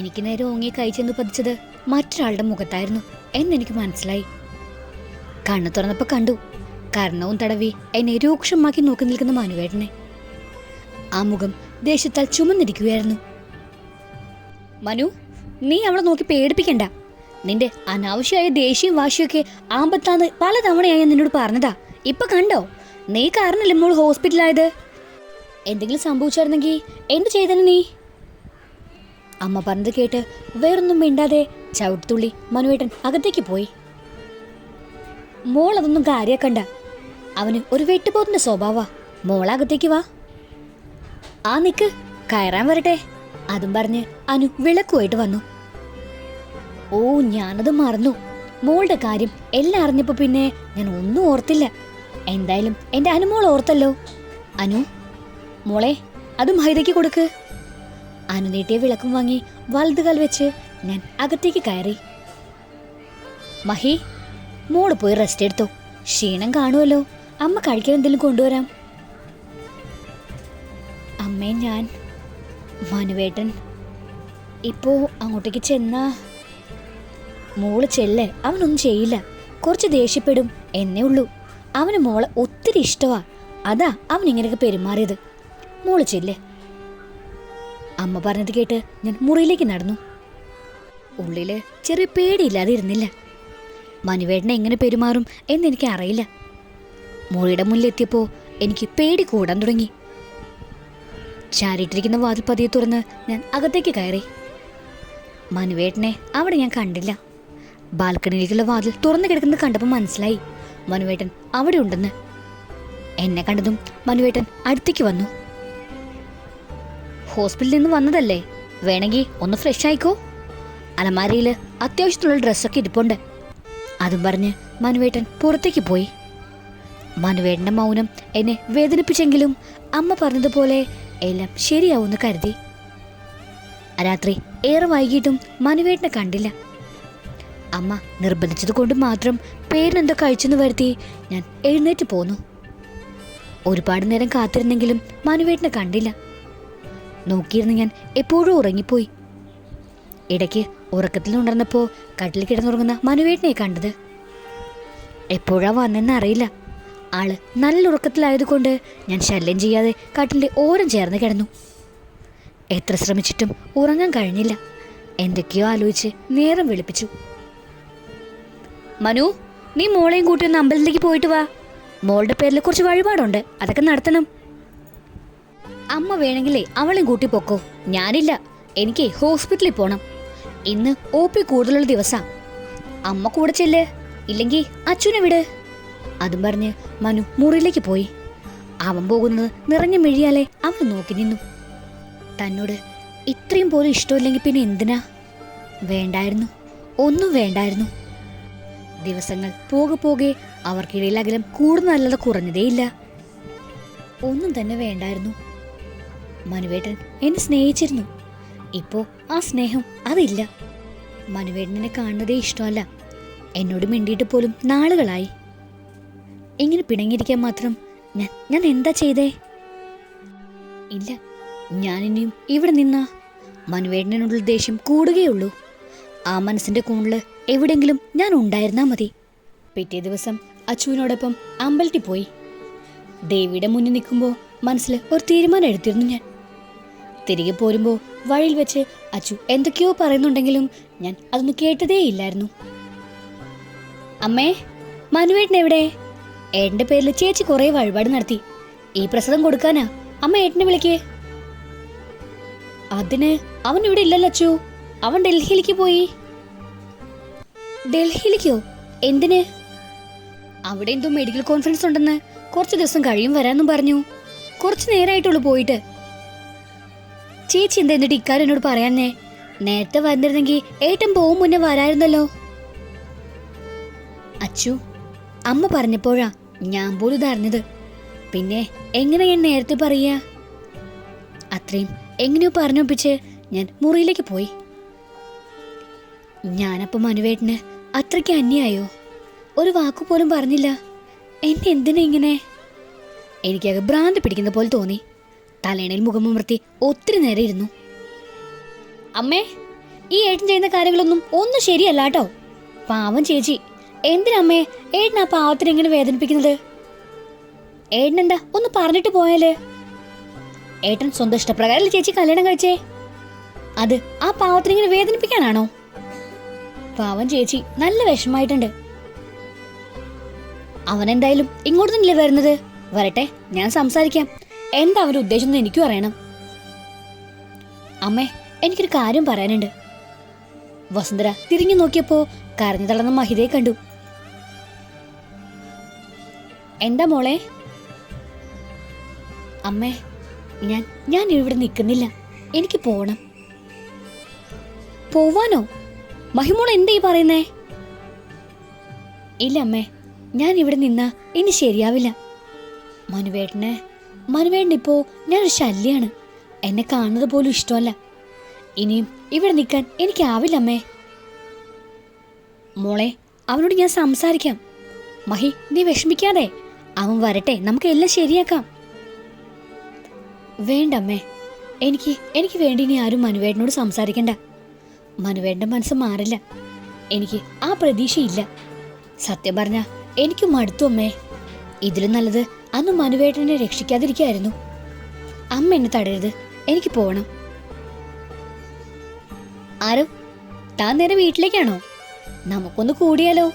എനിക്ക് നേരെ ഓങ്ങി കൈ ചെന്ന് പതിച്ചത് മറ്റൊരാളുടെ മുഖത്തായിരുന്നു എന്നെനിക്ക് മനസ്സിലായി. കണ്ണു തുറന്നപ്പോൾ കണ്ടു. കർണവും തടവി എന്നെ രൂക്ഷമാക്കി നോക്കി നിൽക്കുന്ന മാനുവേട്ടനെ. ആ മുഖം ദേഷ്യത്താൽ ചുമന്നിരിക്കുകയായിരുന്നു. മനു നീ അവളെ നോക്കി പേടിപ്പിക്കണ്ട. നിന്റെ അനാവശ്യമായ ദേഷ്യവും വാശിയൊക്കെ ആമ്പത്താന്ന് പലതവണയായി നിന്നോട് പറഞ്ഞതാ. ഇപ്പൊ കണ്ടോ? നീ കാരണല്ലേ മോൾ ഹോസ്പിറ്റലായത്? എന്തെങ്കിലും സംഭവിച്ചായിരുന്നെങ്കിൽ എന്ത് ചെയ്തേനെ നീ? അമ്മ പറഞ്ഞത് കേട്ട് വേറൊന്നും മിണ്ടാതെ ചവിട്ടുള്ളി മനുവേട്ടൻ അകത്തേക്ക് പോയി. മോൾ അതൊന്നും കാര്യാക്കണ്ട അവന് ഒരു വെട്ടുപോത്തിന്റെ സ്വഭാവ. മോളകത്തേക്ക് വാ. ആ നിക്ക് കയറാൻ വരട്ടെ. അതും പറഞ്ഞ് അനു വിളക്കുമായിട്ട് വന്നു. ഓ ഞാനത് മറന്നു. മോളുടെ കാര്യം എല്ലാം അറിഞ്ഞപ്പോ പിന്നെ ഞാൻ ഒന്നും ഓർത്തില്ല. എന്തായാലും എന്റെ അനുമോൾ ഓർത്തല്ലോ. അനു മോളെ അതും ഹൈതയ്ക്ക് കൊടുക്ക്. അനു നീട്ടിയ വിളക്കും വാങ്ങി വലതുകാൽ വെച്ച് ഞാൻ അകത്തേക്ക് കയറി. മഹി മോൾ പോയി റെസ്റ്റ് എടുത്തു. ക്ഷീണം കാണുമല്ലോ അമ്മ കഴിക്കാൻ എന്തെങ്കിലും കൊണ്ടുവരാം. അമ്മേ ഞാൻ. മനുവേട്ടൻ ഇപ്പോ അങ്ങോട്ടേക്ക് ചെന്നാ. മോൾ ചെല്ല് അവനൊന്നും ചെയ്യില്ല. കുറച്ച് ദേഷ്യപ്പെടും എന്നേ ഉള്ളൂ. അവന് മോളെ ഒത്തിരി ഇഷ്ടമാ അതാ അവൻ ഇങ്ങനെയൊക്കെ പെരുമാറിയത്. മോൾ ചെല്ല് അമ്മ പറഞ്ഞത് കേട്ട് ഞാൻ മുറിയിലേക്ക് നടന്നു. ഉള്ളിൽ ചെറിയ പേടിയില്ലാതെ ഇരുന്നില്ല. മനുവേട്ടനെ എങ്ങനെ പെരുമാറും എന്നെനിക്ക് അറിയില്ല മുറിയുടെ മുന്നിലെത്തിയപ്പോൾ എനിക്ക് പേടി കൂടാൻ തുടങ്ങി. ചാരിട്ടിരിക്കുന്ന വാതിൽ പതിയെ തുറന്ന് ഞാൻ അകത്തേക്ക് കയറി. മനുവേട്ടനെ അവിടെ ഞാൻ കണ്ടില്ല. ബാൽക്കണിയിലേക്കുള്ള വാതിൽ തുറന്നു കിടക്കുന്നത് കണ്ടപ്പോൾ മനസ്സിലായി. മനുവേട്ടൻ അവിടെ ഉണ്ടെന്ന്. എന്നെ കണ്ടതും മനുവേട്ടൻ അടുത്തേക്ക് വന്നു. ഹോസ്പിറ്റലിൽ നിന്ന് വന്നതല്ലേ? വേണമെങ്കിൽ ഒന്ന് ഫ്രഷ് ആയിക്കോ. അലമാരയിൽ അത്യാവശ്യത്തിനുള്ള ഡ്രസ്സൊക്കെ ഇരിപ്പുണ്ട്. അതും പറഞ്ഞ് മനുവേട്ടൻ പുറത്തേക്ക് പോയി. മനുവേട്ടന്റെ മൗനം എന്നെ വേദനിപ്പിച്ചെങ്കിലും അമ്മ പറഞ്ഞതുപോലെ എല്ലാം ശരിയാവുമെന്ന് കരുതി. രാത്രി ഏറെ വൈകിട്ടും മനുവേട്ടനെ കണ്ടില്ല. അമ്മ നിർബന്ധിച്ചത് കൊണ്ട് മാത്രം പേരിനെന്തോ കഴിച്ചെന്ന് വരുത്തി ഞാൻ എഴുന്നേറ്റ് പോന്നു. ഒരുപാട് നേരം കാത്തിരുന്നെങ്കിലും മനുവേട്ടനെ കണ്ടില്ല. നോക്കിയിരുന്ന് ഞാൻ എപ്പോഴും ഉറങ്ങിപ്പോയി. ഇടയ്ക്ക് ഉറക്കത്തിൽ ഉണർന്നപ്പോൾ കട്ടിൽ കിടന്നുറങ്ങുന്ന മനുവേട്ടനെ കണ്ടത്. എപ്പോഴാ വന്നെന്ന് അറിയില്ല. ആൾ നല്ല ഉറക്കത്തിലായതുകൊണ്ട് ഞാൻ ശല്യം ചെയ്യാതെ കട്ടിലിന്റെ ഓരം ചേർന്ന് കിടന്നു. എത്ര ശ്രമിച്ചിട്ടും ഉറങ്ങാൻ കഴിഞ്ഞില്ല. എന്തൊക്കെയോ ആലോചിച്ച് നേരം വെളുപ്പിച്ചു. മനു നീ മോളെയും കൂട്ടി ഒന്ന് അമ്പലത്തിലേക്ക് പോയിട്ട് വാ. മോളുടെ പേരിൽ കുറച്ച് വഴിപാടുണ്ട്. അതൊക്കെ നടത്തണം. അമ്മ വേണമെങ്കിലേ അവളെയും കൂട്ടി പൊക്കോ. ഞാനില്ല. എനിക്ക് ഹോസ്പിറ്റലിൽ പോണം. ഇന്ന് ഒ പി കൂടുതലുള്ള ദിവസാ. അമ്മ കൂടെ ചെല്ല്. ഇല്ലെങ്കിൽ അച്ഛനെ വിട്. അതും പറഞ്ഞ് മനു മുറിയിലേക്ക് പോയി. അവൻ പോകുന്നത് നിറഞ്ഞ മെഴിയാലെ അവൾ നോക്കി നിന്നു. തന്നോട് ഇത്രയും പോലും ഇഷ്ടമില്ലെങ്കിൽ പിന്നെ എന്തിനാ? വേണ്ടായിരുന്നു. ഒന്നും വേണ്ടായിരുന്നു. ദിവസങ്ങൾ പോകെ പോകെ അവർക്കിടയിൽ അകലം കൂടുന്നതല്ലാതെ കുറഞ്ഞതേയില്ല. ഒന്നും തന്നെ വേണ്ടായിരുന്നു. മനുവേട്ടൻ എന്നെ സ്നേഹിച്ചിരുന്നു. ഇപ്പോ ആ സ്നേഹം അതില്ല. മനുവേട്ടനെ കാണുന്നതേ ഇഷ്ടമല്ല. എന്നോട് മിണ്ടിയിട്ട് പോലും നാളുകളായി. ഇങ്ങനെ പിണങ്ങിയിരിക്കാൻ മാത്രം ഞാൻ ഞാൻ എന്താ ചെയ്തേ? ഇല്ല ഞാനിനിയും ഇവിടെ നിന്നാ. മനുവേടനോടുള്ള ദേഷ്യം കൂടുകയുള്ളൂ. ആ മനസ്സിന്റെ കൂണിൽ എവിടെങ്കിലും ഞാൻ ഉണ്ടായിരുന്നാ മതി. പിറ്റേ ദിവസം അച്ചുവിനോടൊപ്പം അമ്പലത്തിൽ പോയി. ദേവിയുടെ മുന്നിൽ നിൽക്കുമ്പോൾ മനസ്സിൽ ഒരു തീരുമാനം എടുത്തിരുന്നു ഞാൻ. തിരികെ പോരുമ്പോൾ വഴിയിൽ വെച്ച് അച്ചു എന്തൊക്കെയോ പറയുന്നുണ്ടെങ്കിലും ഞാൻ അതൊന്നും കേട്ടതേയില്ലായിരുന്നു അമ്മേ മനുവേട്ടൻ എവിടെ? ഏട്ടന്റെ പേരിൽ ചേച്ചി കുറെ വഴിപാട് നടത്തി. ഈ പ്രസവം കൊടുക്കാനാ? അമ്മ ഏട്ടനെ വിളിക്കേ. അതിന് അവൻ ഇവിടെ ഇല്ലല്ലോ അച്ചു. അവൻ ഡൽഹിയിലേക്ക് പോയി. ഡൽഹിയിലേക്കോ? എന്തിന്? അവിടെ എന്തോ മെഡിക്കൽ കോൺഫറൻസ് ഉണ്ടെന്ന് കുറച്ച് ദിവസം കഴിയും വരാന്നും പറഞ്ഞു. കുറച്ച് നേരമായിട്ടുള്ളൂ പോയിട്ട്. ചേച്ചി എന്താ എന്നിട്ട് ഇക്കാര്യം എന്നോട് പറയാന്നേ നേരത്തെ വന്നിരുന്നെങ്കിൽ ഏട്ടൻ പോവും മുന്നേ വരായിരുന്നല്ലോ. അച്ചു അമ്മ പറഞ്ഞപ്പോഴാ ഞാൻ പോലും ഇതറിഞ്ഞത്. പിന്നെ എങ്ങനെ ഞാൻ നേരത്തെ പറയാ? അത്രയും എങ്ങനെയോ പറഞ്ഞൊപ്പിച്ച് ഞാൻ മുറിയിലേക്ക് പോയി. ഞാനപ്പോൾ മനുവേട്ടന് അത്രയ്ക്ക് അന്യായോ? ഒരു വാക്കു പോലും പറഞ്ഞില്ല. എന്നെ എന്തിനാ ഇങ്ങനെ? എനിക്കത് ഭ്രാന്ത് പിടിക്കുന്ന പോലെ തോന്നി. തലേണയിൽ മുഖമുമർത്തി ഒത്തിരി നേരെ ഇരുന്നു. അമ്മേ ഈ ഏട്ടൻ ചെയ്യുന്ന കാര്യങ്ങളൊന്നും ഒന്നും ശരിയല്ല കേട്ടോ പാവം ചേച്ചി എന്തിനമ്മേ ഏട്ടൻ ആ പാവത്തിന് എങ്ങനെ വേദനിപ്പിക്കുന്നത്? ഏട്ടൻ എന്താ ഒന്ന് പറഞ്ഞിട്ട് പോയാലേ? ഏട്ടൻ സ്വന്തം ഇഷ്ടപ്രകാരം ചേച്ചി കല്യാണം കഴിച്ചേ? അത് ആ പാവത്തിന് ഇങ്ങനെ വേദനിപ്പിക്കാനാണോ? പാവം ചേച്ചി നല്ല വിഷമായിട്ടുണ്ട് അവൻ എന്തായാലും ഇങ്ങോട്ട് തന്നെയല്ലേ വരുന്നത്? വരട്ടെ ഞാൻ സംസാരിക്കാം. എന്താ അവന്റെ ഉദ്ദേശം എന്ന് എനിക്കും അറിയണം. അമ്മേ എനിക്കൊരു കാര്യം പറയാനുണ്ട്. വസുന്ധര തിരിഞ്ഞു നോക്കിയപ്പോ കരഞ്ഞു തളർന്ന മഹിതയെ കണ്ടു. എന്താ മോളെ? അമ്മേ ഞാൻ ഞാൻ ഇവിടെ നിൽക്കുന്നില്ല. എനിക്ക് പോകണം പോവാനോ? മഹിമോൾ എന്താ ഈ പറയുന്നേ? ഇല്ല അമ്മേ ഞാൻ ഇവിടെ നിന്നാ ഇനി ശരിയാവില്ല. മനുവേട്ടന് മനുവേട്ടൻ ഇപ്പോ ഞാനൊരു ശല്യാണ്. എന്നെ കാണുന്നത് പോലും ഇഷ്ടമല്ല. ഇനിയും ഇവിടെ നിൽക്കാൻ എനിക്കാവില്ല അമ്മേ. മോളെ അവനോട് ഞാൻ സംസാരിക്കാം. മഹി നീ വിഷമിക്കാതെ. അവൻ വരട്ടെ നമുക്ക് എല്ലാം ശരിയാക്കാം. വേണ്ടമ്മേ എനിക്ക് എനിക്ക് വേണ്ടി ഇനി ആരും മനുവേട്ടനോട് സംസാരിക്കണ്ട. മനുവേട്ടന്റെ മനസ്സ് മാറില്ല. എനിക്ക് ആ പ്രതീക്ഷയില്ല. സത്യം പറഞ്ഞ എനിക്കും മടുത്തു അമ്മേ. ഇതിലും നല്ലത് അന്ന് മനുവേട്ടനെ രക്ഷിക്കാതിരിക്കായിരുന്നു. അമ്മ എന്നെ തടയരുത്. എനിക്ക് പോകണം ആരോ താൻ നേരെ വീട്ടിലേക്കാണോ? നമുക്കൊന്ന് കൂടിയാലോ?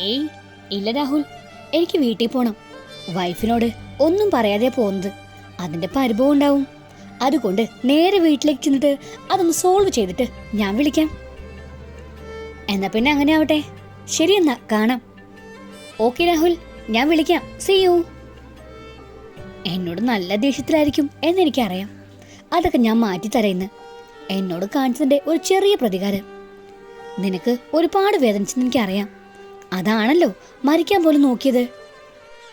ഏയ് ഇല്ല രാഹുൽ. എനിക്ക് വീട്ടിൽ പോണം. വൈഫിനോട് ഒന്നും പറയാതെ പോകുന്നത്. അതിന്റെ പരിഭവം ഉണ്ടാവും. അതുകൊണ്ട് നേരെ വീട്ടിലേക്ക് ചെന്നിട്ട് അതൊന്ന് സോൾവ് ചെയ്തിട്ട് ഞാൻ വിളിക്കാം. എന്നാ പിന്നെ അങ്ങനെ ആവട്ടെ. ശരി എന്നാ കാണാം. ഓക്കെ രാഹുൽ. ഞാൻ വിളിക്കാം. സി യു എന്നോട് നല്ല ദേഷ്യത്തിലായിരിക്കും എന്നെനിക്കറിയാം. അതൊക്കെ ഞാൻ മാറ്റിത്തരയുന്നു എന്നോട് കാണിച്ചതിന്റെ ഒരു ചെറിയ പ്രതികാരം. നിനക്ക് ഒരുപാട് വേദനിച്ചെന്ന് എനിക്കറിയാം. അതാണല്ലോ മരിക്കാൻ പോലും നോക്കിയത്.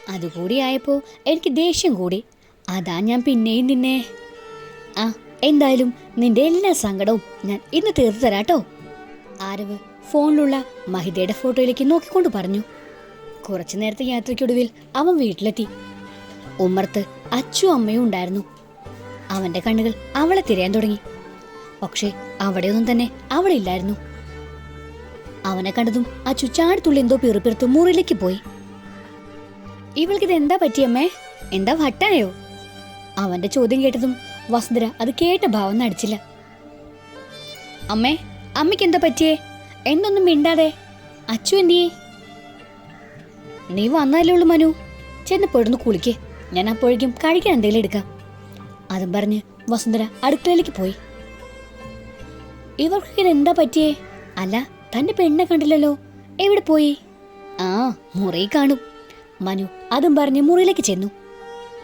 അതുകൂടി ആയപ്പോ എനിക്ക് ദേഷ്യം കൂടി. അതാ ഞാൻ പിന്നെയും നിന്നെ. ആ എന്തായാലും നിന്റെ എല്ലാ സങ്കടവും ഞാൻ ഇന്ന് തീർത്തു തരാട്ടോ. ആരവ് ഫോണിലുള്ള മഹിതയുടെ ഫോട്ടോയിലേക്ക് നോക്കിക്കൊണ്ട് പറഞ്ഞു. കുറച്ചു നേരത്തെ യാത്രയ്ക്കൊടുവിൽ അവൻ വീട്ടിലെത്തി. ഉമ്മർത്ത് അച്ചു അമ്മയും ഉണ്ടായിരുന്നു. അവന്റെ കണ്ണുകൾ അവളെ തിരയാൻ തുടങ്ങി. പക്ഷേ അവിടെയൊന്നും തന്നെ അവളെ ഇല്ലായിരുന്നു. അവനെ കണ്ടതും അച്ചു ചാടിത്തുള്ളി എന്തോ പിറുപിറുത്ത് മുറിയിലേക്ക് പോയി. ഇവൾക്കിത് എന്താ പറ്റിയമ്മേ എന്താ വട്ടായോ? അവന്റെ ചോദ്യം കേട്ടതും വസുന്ധര അത് കേട്ട ഭാവം നടിച്ചില്ല. അമ്മേ അമ്മയ്ക്ക് എന്താ പറ്റിയേ? എന്തൊന്നും മിണ്ടാതെ. അച്ചു എന്തിയേ? നീ വന്നാലേ ഉള്ളൂ മനു. ചെന്ന് പെടുന്ന് കുളിക്കേ. ഞാൻ അപ്പോഴേക്കും കഴിക്കാൻ എന്തെങ്കിലും എടുക്കാം. അതും പറഞ്ഞ് വസുന്ധര അടുക്കളയിലേക്ക് പോയി. ഇവർക്ക് എന്താ പറ്റിയേ? അല്ല തന്റെ പെണ്ണെ കണ്ടില്ലല്ലോ. എവിടെ പോയി? ആ മുറി കാണും. മനു അതും പറഞ്ഞ് മുറിയിലേക്ക് ചെന്നു.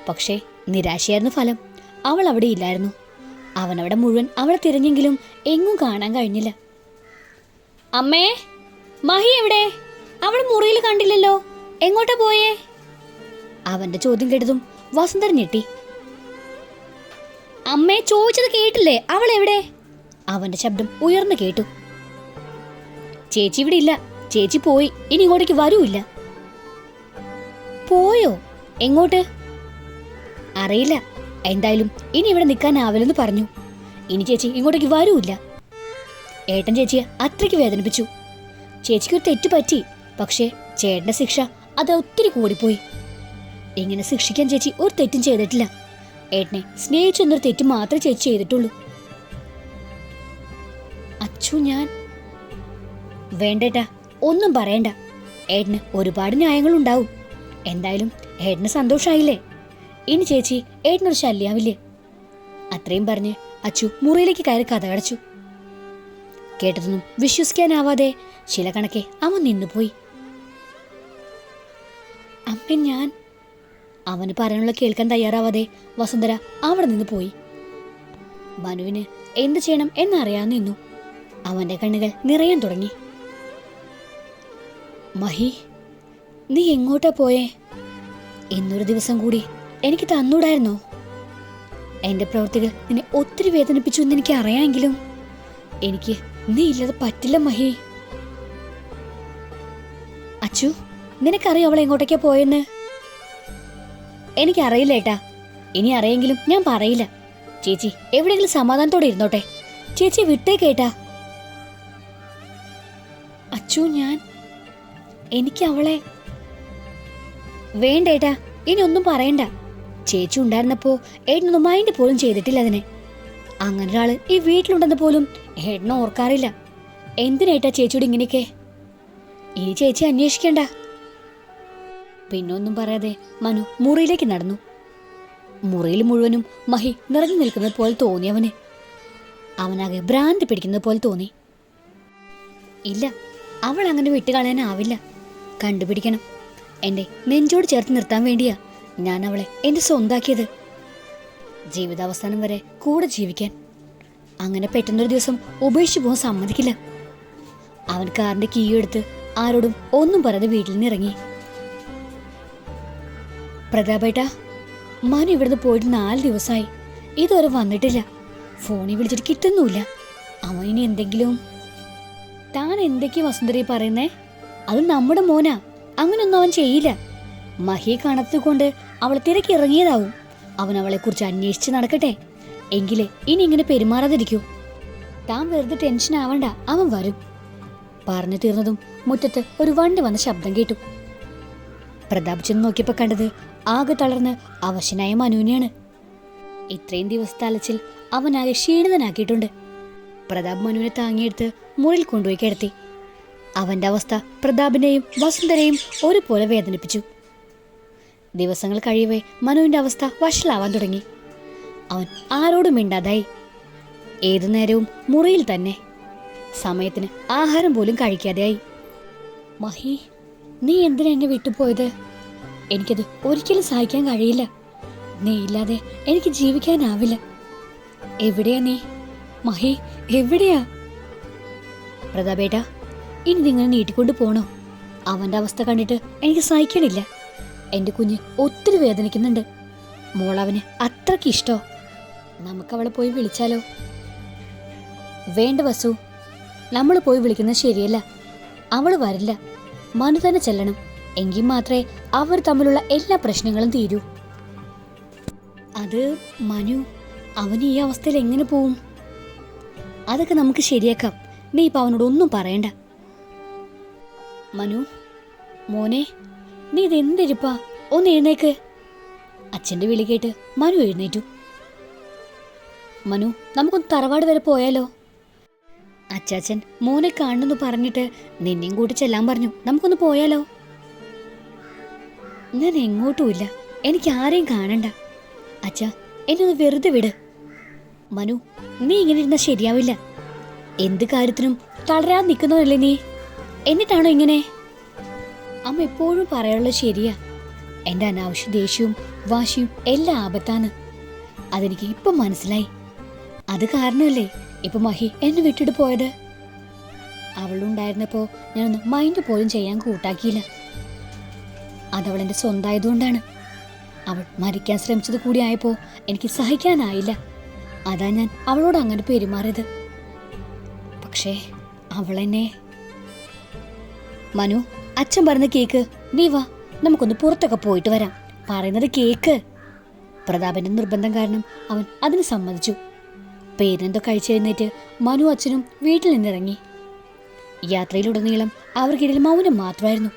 പക്ഷേ നിരാശയായിരുന്നു ഫലം. അവൾ അവിടെ ഇല്ലായിരുന്നു. അവനവിടെ മുഴുവൻ അവളെ തിരഞ്ഞെങ്കിലും എങ്ങും കാണാൻ കഴിഞ്ഞില്ല. അമ്മേ മഹി എവിടെ? അവൾ മുറിയിൽ കണ്ടില്ലല്ലോ. എങ്ങോട്ടാ പോയേ? അവന്റെ ചോദ്യം കേട്ടതും വസുന്ധര ഞെട്ടി. അമ്മേ ചോദിച്ചത് കേട്ടില്ലേ? അവൾ എവിടെ? അവന്റെ ശബ്ദം ഉയർന്നു കേട്ടു. ചേച്ചി ഇവിടെ ഇല്ല. ചേച്ചി പോയി. ഇനി ഇങ്ങോട്ടേക്ക് വരൂല്ല. പോയോ? എങ്ങോട്ട്? അറിയില്ല. എന്തായാലും ഇനി ഇവിടെ നിൽക്കാനാവില്ലെന്ന് പറഞ്ഞു. ഇനി ചേച്ചി ഇങ്ങോട്ടേക്ക് വരൂല്ല. ഏട്ടൻ ചേച്ചിയെ അത്രയ്ക്ക് വേദനിപ്പിച്ചു. ചേച്ചിക്ക് ഒരു തെറ്റ് പറ്റി. പക്ഷേ ചേട്ടന്റെ ശിക്ഷ അത് ഒത്തിരി കൂടിപ്പോയി. എങ്ങനെ ശിക്ഷിക്കാൻ ചേച്ചി ഒരു തെറ്റും ചെയ്തിട്ടില്ല. ഏട്ടനെ സ്നേഹിച്ചെന്നൊരു തെറ്റ് മാത്രമേ ചേച്ചി ചെയ്തിട്ടുള്ളൂ. അച്ചു ഞാൻ വേണ്ടേട്ടാ ഒന്നും പറയണ്ട. ഏട്ടന് ഒരുപാട് ന്യായങ്ങൾ ന്യായങ്ങളുണ്ടാവും. എന്തായാലും ഏട്ടന് സന്തോഷമായില്ലേ ഇനി ചേച്ചി ഏട്ടനൊരു ശല്യാവില്ലേ? അത്രയും പറഞ്ഞ് അച്ചു മുറിയിലേക്ക് കയറി കഥ കഥകടച്ചു. കേട്ടതൊന്നും വിശ്വസിക്കാനാവാതെ ചില കണക്കെ അവൻ നിന്നുപോയി. അമ്മ ഞാൻ? അവന് പറയാനുള്ള കേൾക്കാൻ തയ്യാറാവാതെ വസുന്ധര അവിടെ നിന്ന് പോയി. മനുവിന് എന്ത് ചെയ്യണം എന്നറിയാൻ നിന്നു. അവന്റെ കണ്ണുകൾ നിറയാൻ തുടങ്ങി. മഹി നീ എങ്ങോട്ടാ പോയേ? ഇന്നൊരു ദിവസം കൂടി എനിക്ക് തന്നൂടായിരുന്നോ? എന്റെ പ്രവൃത്തികൾ നിന്നെ ഒത്തിരി വേദനിപ്പിച്ചു എന്ന് എനിക്ക് അറിയാമെങ്കിലും എനിക്ക് നീ ഇല്ലാതെ പറ്റില്ല മഹി. അച്ചു നിനക്കറിയോ അവൾ എങ്ങോട്ടേക്കാ പോയെന്ന്? എനിക്കറിയില്ല ഏട്ടാ. ഇനി അറിയെങ്കിലും ഞാൻ പറയില്ല. ചേച്ചി എവിടെയെങ്കിലും സമാധാനത്തോടെ ഇരുന്നോട്ടെ. ചേച്ചി വിട്ടേ കേട്ടാ അച്ചു ഞാൻ എനിക്ക് അവളെ വേണ്ടേട്ടാ ഇനി ഒന്നും പറയണ്ട. ചേച്ചി ഉണ്ടായിരുന്നപ്പോ ഏട്ടനൊന്നും മൈൻഡ് പോലും ചെയ്തിട്ടില്ല അതിനെ. അങ്ങനെ ഒരാൾ ഈ വീട്ടിലുണ്ടെന്ന് പോലും ഏട്ടനെ ഓർക്കാറില്ല. എന്തിനേട്ടാ ചേച്ചിയോട് ഇങ്ങനെയൊക്കെ? ഇനി ചേച്ചി അന്വേഷിക്കണ്ട. പിന്നൊന്നും പറയാതെ മനു മുറിയിലേക്ക് നടന്നു. മുറിയിൽ മുഴുവനും മഹി നിറഞ്ഞു നിൽക്കുന്നത് പോലെ തോന്നി അവന്. അവനാകെ ഭ്രാന്ത് പിടിക്കുന്നത് പോലെ തോന്നി. ഇല്ല അവൾ അങ്ങനെ വിട്ടുകളയാനാവില്ല. കണ്ടുപിടിക്കണം. എന്റെ നെഞ്ചോട് ചേർത്ത് നിർത്താൻ വേണ്ടിയാ ഞാൻ അവളെ എന്റെ സ്വന്താക്കിയത്. ജീവിതാവസാനം വരെ കൂടെ ജീവിക്കാൻ. അങ്ങനെ പെട്ടെന്നൊരു ദിവസം ഉപേക്ഷിച്ചു പോകാൻ സമ്മതിക്കില്ല. അവൻ കാറിന്റെ കീ എടുത്ത് ആരോടും ഒന്നും പറയാതെ വീട്ടിൽ നിന്ന് ഇറങ്ങി. പ്രതാപേട്ടാ മനു ഇവിടുന്ന് പോയിട്ട് നാല് ദിവസമായി ഇതുവരെ വന്നിട്ടില്ല. ഫോണിൽ വിളിച്ചിട്ട് കിട്ടുന്നുമില്ല. അവൻ ഇനി എന്തെങ്കിലും? താൻ എന്തൊക്കെയാ വസുന്ധരി പറയുന്നേ? അത് നമ്മുടെ മോനാ. അങ്ങനൊന്നും അവൻ ചെയ്യില്ല. മഹിയെ കാണാത്തത് കൊണ്ട് അവളെ തിരക്കി ഇറങ്ങിയതാവും. അവൻ അവളെ കുറിച്ച് അന്വേഷിച്ച് നടക്കട്ടെ. എങ്കിലേ ഇനി ഇങ്ങനെ പെരുമാറാതിരിക്കൂ. താൻ വെറുതെ ടെൻഷൻ ആവണ്ട. അവൻ വരും. പറഞ്ഞു തീർന്നതും മുറ്റത്ത് ഒരു വണ്ടി വന്ന ശബ്ദം കേട്ടു. പ്രതാപ് ചെന്ന് നോക്കിയപ്പോ കണ്ടത് ആകെ തളർന്ന് അവശനായ മനുവിനെയാണ്. ഇത്രയും ദിവസത്തെ അലച്ചിൽ അവനാകെ ക്ഷീണിതനാക്കിയിട്ടുണ്ട്. പ്രതാപ് മനുവിനെ താങ്ങിയെടുത്ത് മുറിയിൽ കൊണ്ടുപോയി കിടത്തി. അവന്റെ അവസ്ഥ പ്രതാപിനെയും വസുന്ധരയും ഒരുപോലെ വേദനിപ്പിച്ചു. ദിവസങ്ങൾ കഴിയവേ മനുവിന്റെ അവസ്ഥ വഷളാവാൻ തുടങ്ങി. അവൻ ആരോടും മിണ്ടാതായി. ഏതു നേരവും മുറിയിൽ തന്നെ. സമയത്തിന് ആഹാരം പോലും കഴിക്കാതെയായി. മഹി നീ എന്തിനാ എന്നെ വിട്ടുപോയത്? എനിക്കത് ഒരിക്കലും സഹിക്കാൻ കഴിയില്ല. നീ ഇല്ലാതെ എനിക്ക് ജീവിക്കാനാവില്ല. എവിടെയാ നീ? മഹി എവിടെയാ? പ്രതാപേട്ട ഇനി നിങ്ങൾ നീട്ടിക്കൊണ്ട് പോണോ? അവന്റെ അവസ്ഥ കണ്ടിട്ട് എനിക്ക് സഹിക്കണില്ല. എന്റെ കുഞ്ഞ് ഒത്തിരി വേദനിക്കുന്നുണ്ട്. മോളവന് അത്രയ്ക്ക് ഇഷ്ടോ? നമുക്കവളെ പോയി വിളിച്ചാലോ? വേണ്ട വസു നമ്മൾ പോയി വിളിക്കുന്നത് ശരിയല്ല. അവൾ വരില്ല. മനു തന്നെ ചെല്ലണം. എങ്കിൽ മാത്രമേ അവർ തമ്മിലുള്ള എല്ലാ പ്രശ്നങ്ങളും തീരൂ. അത് മനു അവൻ ഈ അവസ്ഥയിൽ എങ്ങനെ പോവും? അതൊക്കെ നമുക്ക് ശരിയാക്കാം. നീ ഇപ്പൊ അവനോട് ഒന്നും പറയണ്ട. മനു മോനെ നീ ഇത് എന്തിരിപ്പാ? ഒന്ന് എഴുന്നേക്ക്. അച്ഛന്റെ വിളി കേട്ട് മനു എഴുന്നേറ്റു. മനു നമുക്കൊന്ന് തറവാട് വരെ പോയാലോ? അച്ചാച്ചൻ മോനെ കാണുന്നു പറഞ്ഞിട്ട് നിന്നെയും കൂട്ടി ചെല്ലാൻ പറഞ്ഞു. നമുക്കൊന്ന് പോയാലോ? ഞാൻ എങ്ങോട്ടുമില്ല എനിക്ക് ആരെയും കാണണ്ട. അച്ഛാ എന്നെ ഒന്ന് വെറുതെ വിട്. മനു നീ ഇങ്ങനെ ഇരുന്നാൽ ശരിയാവില്ല. എന്ത് കാര്യത്തിനും തളരാൻ നിൽക്കുന്നതല്ലേ നീ? എന്നിട്ടാണോ ഇങ്ങനെ? അമ്മ എപ്പോഴും പറയാനുള്ളത് ശരിയാ. എന്റെ അനാവശ്യ ദേഷ്യവും വാശിയും എല്ലാം ആപത്താണ് അതെനിക്ക് ഇപ്പം മനസ്സിലായി. അത് കാരണമല്ലേ? ഇപ്പൊ മഹി എന്നെ വിട്ടിട്ട് പോയത്? അവളുണ്ടായിരുന്നപ്പോ ഞാനൊന്ന് മൈൻഡ് പോലും ചെയ്യാൻ കൂട്ടാക്കിയില്ല. അതവളെന്റെ സ്വന്തമായതുകൊണ്ടാണ്. അവൾ മരിക്കാൻ ശ്രമിച്ചത് കൂടി ആയപ്പോ എനിക്ക് സഹിക്കാനായില്ല. അതാ ഞാൻ അവളോട് അങ്ങനെ പെരുമാറിയത്. പക്ഷേ അവളെന്നെ മനു അച്ഛൻ പറഞ്ഞ കേക്ക് നീ വാ നമുക്കൊന്ന് പുറത്തൊക്കെ പോയിട്ട് വരാം. പറയുന്നത് കേക്ക്. പ്രതാപന്റെ നിർബന്ധം കാരണം അവൻ അതിന് സമ്മതിച്ചു. പേരെന്തോ കഴിച്ചെഴുന്നേറ്റ് മനു അച്ഛനും വീട്ടിൽ നിന്നിറങ്ങി. യാത്രയിലുടനീളം അവർക്കിടയിൽ മൗനം മാത്രമായിരുന്നു.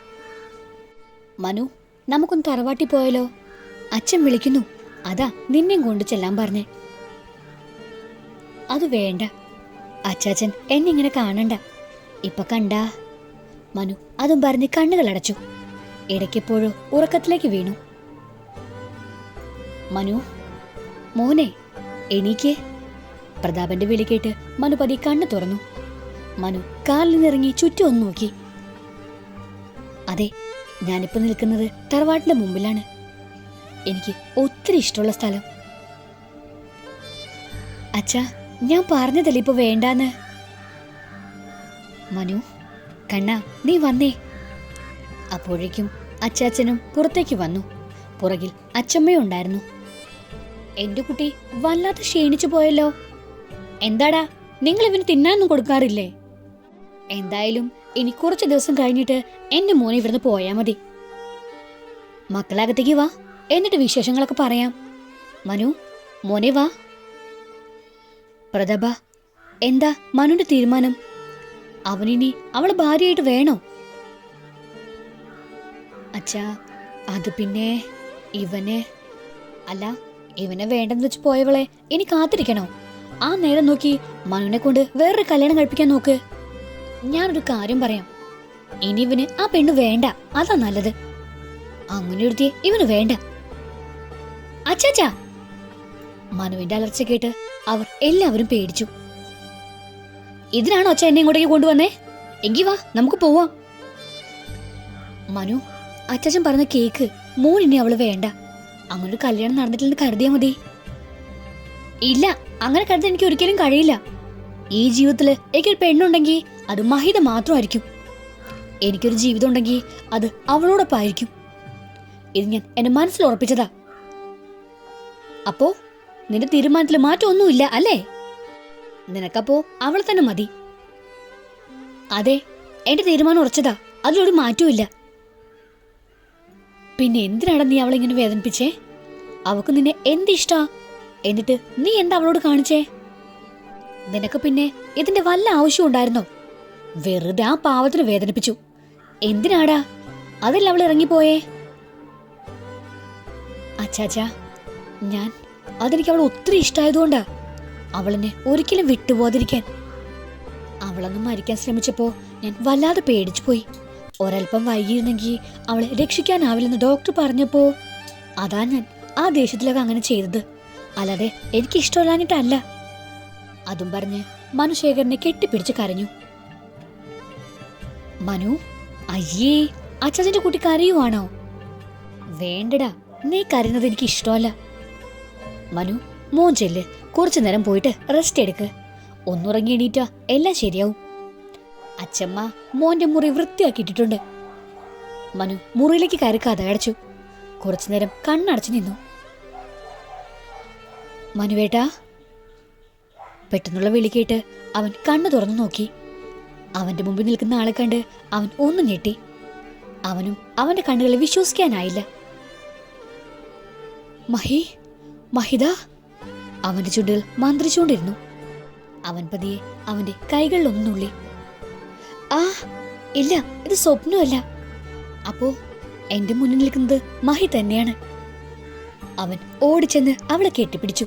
മനു നമുക്കൊന്ന് തറവാട്ടി പോയാലോ? അച്ഛൻ വിളിക്കുന്നു. അതാ നിന്നെയും കൊണ്ട് ചെല്ലാൻ പറഞ്ഞേ. അത് വേണ്ട. അച്ചാച്ചൻ എന്നിങ്ങനെ കാണണ്ട. ഇപ്പൊ കണ്ട. മനു അതും പറഞ്ഞ് കണ്ണുകൾ അടച്ചു. ഇടയ്ക്കെപ്പോഴോ ഉറക്കത്തിലേക്ക് വീണു. മനു മോനെ എണീക്ക്. പ്രതാപന്റെ വിളി കേട്ട് മനു പതി കണ്ണു തുറന്നു. മനു കാലിൽ നിന്നിറങ്ങി ചുറ്റും ഒന്ന് നോക്കി. അതെ ഞാനിപ്പോ നിൽക്കുന്നത് തറവാട്ടിന്റെ മുമ്പിലാണ്. എനിക്ക് ഒത്തിരി ഇഷ്ടമുള്ള സ്ഥലം. അച്ഛാ ഞാൻ പറഞ്ഞതല്ലേ ഇപ്പൊ വേണ്ടാന്ന്? മനു കണ്ണ നീ വന്നേ. അപ്പോഴേക്കും അച്ചാച്ചനും പുറത്തേക്ക് വന്നു. പുറകിൽ അച്ചമ്മയും ഉണ്ടായിരുന്നു എന്റെ കുട്ടി വല്ലാതെ ക്ഷീണിച്ചു പോയല്ലോ. എന്താടാ? നിങ്ങൾ ഇവന് തിന്നാനൊന്നും കൊടുക്കാറില്ലേ? എന്തായാലും ഇനി കുറച്ച് ദിവസം കഴിഞ്ഞിട്ട് എന്റെ മോനെ ഇവിടുന്ന് പോയാ മതി. മക്കളകത്തേക്ക് വാ. എന്നിട്ട് വിശേഷങ്ങളൊക്കെ പറയാം. മനു മോനെ വാ. പ്രതഭ എന്താ മനുവിന്റെ തീരുമാനം? അവനിനി അവളെ ഭാര്യയായിട്ട് വേണോ? അച്ഛാ അത് പിന്നെ ഇവനെ അല്ല ഇവനെ വേണ്ടെന്ന് വെച്ച് പോയവളെ ഇനി കാത്തിരിക്കണോ? ആ നേരം നോക്കി മനുവിനെ കൊണ്ട് വേറൊരു കല്യാണം കഴിപ്പിക്കാൻ നോക്ക്. ഞാനൊരു കാര്യം പറയാം. ഇനി ഇവന് ആ പെണ്ണ് വേണ്ട. അതാ നല്ലത്. അങ്ങനെ ഒരുത്തിയെ ഇവന് വേണ്ട. അച്ചാച്ചാ. മനുവിന്റെ അലർച്ച കേട്ട് അവർ എല്ലാവരും പേടിച്ചു. ഇതിനാണോ അച്ഛ എന്നെ ഇങ്ങോട്ടേക്ക് കൊണ്ടുവന്നേ? എങ്കി വാ നമുക്ക് പോവാം. മനു അച്ചാച്ചൻ പറഞ്ഞ കേക്ക് മോൻ അവൾ വേണ്ട. അങ്ങനൊരു കല്യാണം നടന്നിട്ടില്ലെന്ന് കരുതിയാ മതി. ഇല്ല അങ്ങനെ കരുതാൻ എനിക്ക് ഒരിക്കലും കഴിയില്ല. ഈ ജീവിതത്തിൽ എനിക്കൊരു പെണ്ണുണ്ടെങ്കിൽ അത് മഹിത മാത്രമായിരിക്കും. എനിക്കൊരു ജീവിതം ഉണ്ടെങ്കിൽ അത് അവളോടൊപ്പമായിരിക്കും ഇത് ഞാൻ എന്റെ മനസ്സിൽ ഉറപ്പിച്ചതാ. അപ്പോ നിന്റെ തീരുമാനത്തിൽ മാറ്റമൊന്നുമില്ല അല്ലേ? നിനക്കപ്പോ അവളെ തന്നെ മതി. അതെ എന്റെ തീരുമാനം ഉറച്ചതാ. അതിലൊരു മാറ്റവും പിന്നെ എന്തിനാണ് നീ അവളെ ഇങ്ങനെ വേദനിപ്പിച്ചേ? അവക്ക് നിന്നെ എന്തിഷ്ടാ? എന്നിട്ട് നീ എന്താ അവളോട് കാണിച്ചേ? നിനക്ക് പിന്നെ ഇതിന്റെ വല്ല ആവശ്യം ഉണ്ടായിരുന്നോ? വെറുതെ ആ പാവത്തിന് വേദനിപ്പിച്ചു. എന്തിനാടാ? അതല്ല അവൾ ഇറങ്ങിപ്പോയേ? അച്ചാച്ചാ ഞാൻ അതെനിക്ക് അവൾ ഒത്തിരി ഇഷ്ടമായതുകൊണ്ടാ അവളെന്നെ ഒരിക്കലും വിട്ടുപോകാതിരിക്കാൻ. അവളൊന്ന് മരിക്കാൻ ശ്രമിച്ചപ്പോ ഞാൻ വല്ലാതെ പേടിച്ചു പോയി. ഒരൽപ്പം വൈകിയിരുന്നെങ്കിൽ അവളെ രക്ഷിക്കാനാവില്ലെന്ന് ഡോക്ടർ പറഞ്ഞപ്പോ അതാ ഞാൻ ആ ദേഷ്യത്തിലൊക്കെ അങ്ങനെ ചെയ്തത്. അല്ലാതെ എനിക്ക് ഇഷ്ടമില്ലാഞ്ഞിട്ടല്ല അതും പറഞ്ഞ് മനുശേഖരനെ കെട്ടിപ്പിടിച്ച് കരഞ്ഞു. മനു അയ്യേ അച്ചാച്ചന്റെ കുട്ടി കരയുവാണോ? വേണ്ടടാ നീ കരയുന്നത് എനിക്ക് ഇഷ്ടമല്ല മനു മോൻ കുറച്ചു നേരം പോയിട്ട് റെസ്റ്റ് എടുക്ക്. ഒന്നുറങ്ങി എണീറ്റാ എല്ലാം ശരിയാവും. അച്ഛമ്മ മോന്റെ മുറി വൃത്തിയാക്കിയിട്ടിട്ടുണ്ട്. മനു മുറിയിലേക്ക് കയറി കഥ അടച്ചു. കുറച്ചു നേരം കണ്ണടച്ചു നിന്നു. മനുവേട്ടാ. പെട്ടെന്നുള്ള വിളി കേട്ട് അവൻ കണ്ണു തുറന്നു നോക്കി. അവന്റെ മുമ്പിൽ നിൽക്കുന്ന ആളെ കണ്ട് അവൻ ഒന്നും ഞെട്ടി. അവനും അവന്റെ കണ്ണുകളെ വിശ്വസിക്കാനായില്ല. മഹി മഹിത. അവന്റെ ചുണ്ടുകൾ മന്ത്രിച്ചുകൊണ്ടിരുന്നു. അവൻ പതിയെ അവന്റെ കൈകളിലൊന്നുള്ളി ആ ഇല്ല ഇത് സ്വപ്നമല്ല. അപ്പോ എന്റെ മുന്നിൽ നിൽക്കുന്നത് മഹി തന്നെയാണ്. അവൻ ഓടിച്ചെന്ന് അവളെ കെട്ടിപ്പിടിച്ചു.